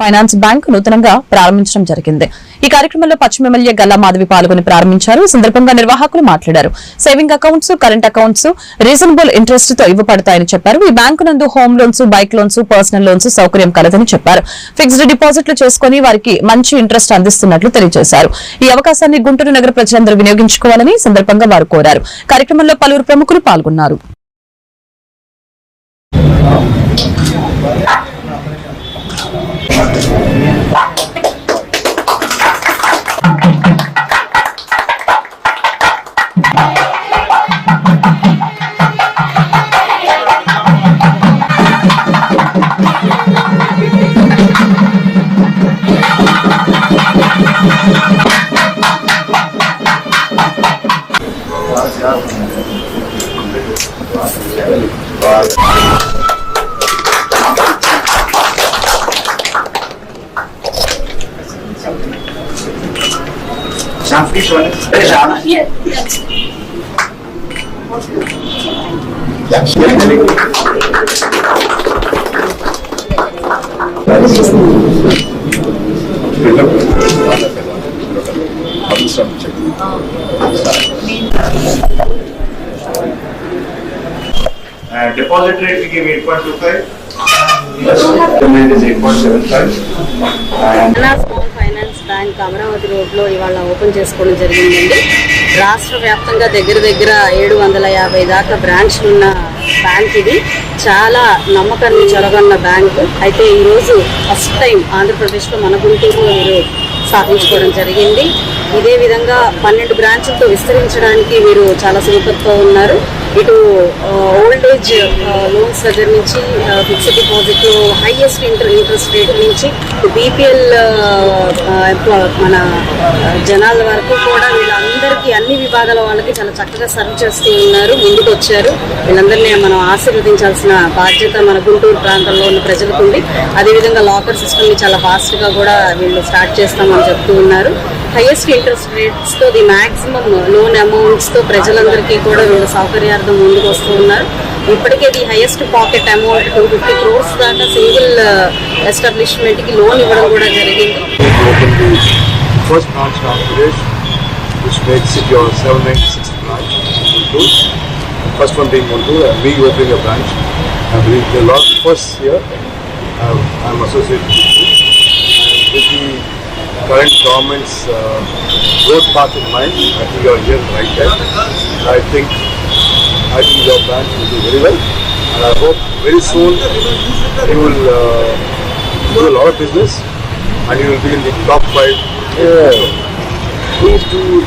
Finance bank నూతనంగా ప్రారంభించడం జరిగింది. ఈ కార్యక్రమంలో పశ్చిమ ఎమ్మెల్యే గల్లా మాధవి పాల్గొని ప్రారంభించారు. సందర్భంగా నిర్వాహకులు మాట్లాడారు. Saving accounts current accounts reasonable ఇంట్రెస్ట్తో ఇవ్వబడతాయని చెప్పారు. ఈ బ్యాంకు నందు home loans bike loans personal loans సౌకర్యం కలదని చెప్పారు. ఫిక్స్డ్ డిపాజిట్లు చేసుకుని వారికి మంచి ఇంట్రెస్ట్ అందిస్తున్నట్లు తెలియజేశారు. ఈ అవకాశాన్ని గుంటూరు నగర ప్రజలందరూ వినియోగించుకోవాలని సందర్భంగా వారు కోరారు. కార్యక్రమంలో పలువురు ప్రముఖులు పాల్గొన్నారు. Scham frisch, oder? Bitte Scham. Hier. Ja, hier. Bitte. Sam. Uh, deposit rate we give. Payment is eight point seven five. And Telangana small finance bank Amaravati రోడ్లో ఇవాళ ఓపెన్ చేసుకోవడం జరిగిందండి రాష్ట్ర వ్యాప్తంగా దగ్గర దగ్గర ఏడు వందల యాభై దాకా బ్రాంచ్లు ఉన్న బ్యాంక్ ఇది చాలా నమ్మకాన్ని చొరగన్న బ్యాంక్ అయితే ఈరోజు ఫస్ట్ టైం ఆంధ్రప్రదేశ్లో మన గుంటూరులో వీరు స్థాపించుకోవడం జరిగింది ఇదే విధంగా పన్నెండు బ్రాంచ్లతో విస్తరించడానికి వీరు చాలా సుముఖతతో ఉన్నారు. ఇటు ఓల్డ్ ఏజ్ లోన్స్ దగ్గర నుంచి fixed deposit highest inter interest rate నుంచి బీపీఎల్ మన జనాల వరకు కూడా వీళ్ళందరికీ అన్ని విభాగాల వాళ్ళకి చాలా చక్కగా సర్వ్ చేస్తూ ఉన్నారు ముందుకు వచ్చారు వీళ్ళందరినీ మనం ఆశీర్వదించాల్సిన బాధ్యత మన గుంటూరు ప్రాంతంలో ఉన్న ప్రజలకు ఉంది. అదేవిధంగా లాకర్ సిస్టమ్ని చాలా ఫాస్ట్గా కూడా వీళ్ళు స్టార్ట్ చేస్తామని చెప్తూ ఉన్నారు. హైయెస్ట్ ఇంట్రెస్ట్ రేట్స్తో ది మాక్సిమం లోన్ అమౌంట్స్తో ప్రజలందరికీ కూడా వీళ్ళు సౌకర్యార్థం ముందుకు వస్తూ ఉన్నారు. ఇప్పటికే the highest pocket amount two fifty crores దాకా సింగిల్ ఎస్టాబ్లిష్మెంట్ కి లోన్ ఇవ్వడం కూడా జరిగింది open the first branch in Andhra Pradesh, which makes it your 796th branch in Guntur. First one being Guntur, and we opening a branch. I believe the last first year, uh, I'm associated with Guntur. And with the current government's uh, growth path in mind, I think you are here at the right time. I think, I think your branch will do very well. And I hope very soon you will uh, do a lot of business and you will be in the top five. please do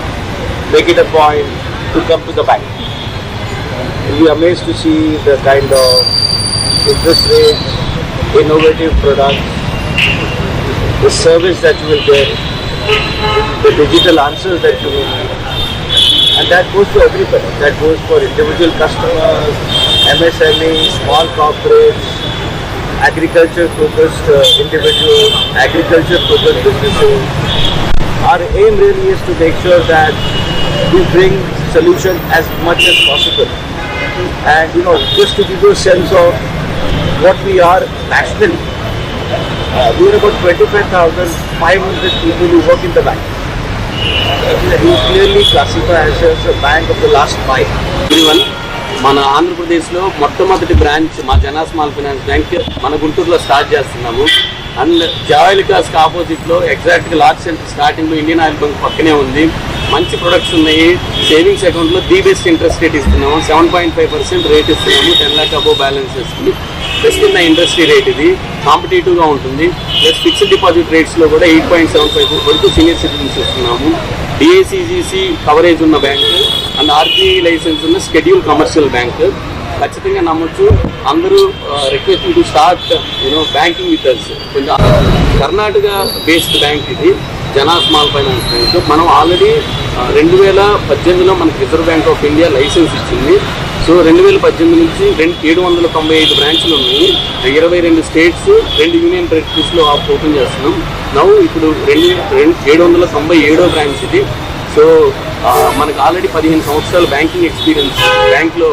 make it a point to come to the bank. You'll be amazed to see the kind of interest rate, innovative products, the service that you will get, the digital answers that you will get. And that goes to everybody. That goes for individual customers, MSMEs, small corporates, agriculture focused uh, individuals, agriculture focused businesses. Our aim really is to make sure that we bring solution as much as possible. And you know, just to give you a sense of what we are nationally, uh, we are about 25,500 people who work in the bank. We clearly classify ourselves a bank of the last mile. One మన ఆంధ్రప్రదేశ్లో మొట్టమొదటి branch మా జనా small finance bank మన గుంటూరులో start చేస్తున్నాము. And జాయిలికాస్కి ఆపోజిట్లో ఎగ్జాక్ట్గా లార్జ్ సెంటర్ స్టార్టింగ్లో ఇండియన్ ఆయిల్ బంక్ పక్కనే ఉంది. మంచి ప్రొడక్ట్స్ ఉన్నాయి. సేవింగ్స్ అకౌంట్లో ది బెస్ట్ ఇంట్రెస్ట్ రేట్ ఇస్తున్నాము. Seven point five percent rate ఇస్తున్నాము. టెన్ ల్యాక్ అబోవ్ వేసుకుని బెస్ట్ ఉన్న ఇండస్ట్రీ రేట్ ఇది. కాంపిటేటివ్గా ఉంటుంది. ప్లస్ ఫిక్స్డ్ డిపాజిట్ రేట్స్లో కూడా ఎయిట్ పాయింట్ సెవెన్ ఫైవ్ వరకు సీనియర్ సిటిజన్స్ ఇస్తున్నాము. డిఏసిజిసి కవరేజ్ ఉన్న బ్యాంక్ అండ్ ఆర్బీఐ లైసెన్స్ ఉన్న షెడ్యూల్ కమర్షియల్ బ్యాంక్ ఖచ్చితంగా నమ్మొచ్చు. అందరూ request to start you know banking with us కొంచెం కర్ణాటక బేస్డ్ బ్యాంక్ ఇది జనా స్మాల్ ఫైనాన్స్ బ్యాంక్ మనం ఆల్రెడీ రెండు వేల పద్దెనిమిదిలో మనకి Reserve Bank of India licence ఇచ్చింది. సో రెండు వేల పద్దెనిమిది నుంచి రెండు ఏడు వందల తొంభై ఐదు బ్రాంచ్లు ఉన్నాయి. ఇరవై రెండు స్టేట్స్ రెండు యూనియన్ టెరిటరీస్లో ఓపెన్ చేస్తున్నాం. నవ్వు ఇప్పుడు రెండు రెండు ఏడు వందల తొంభై ఏడో బ్రాంచ్ ఇది. సో మనకు ఆల్రెడీ పదిహేను సంవత్సరాల బ్యాంకింగ్ ఎక్స్పీరియన్స్ బ్యాంక్లో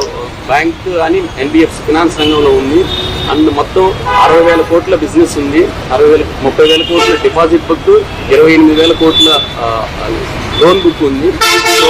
బ్యాంక్ అని ఎన్బిఎఫ్సి ఫినాన్స్ రంగంలో ఉంది. అండ్ మొత్తం అరవై వేల కోట్ల బిజినెస్ ఉంది. అరవై వేల ముప్పై వేల కోట్ల డిపాజిట్ బుక్ ఇరవై ఎనిమిది వేల కోట్ల లోన్ బుక్ ఉంది. సో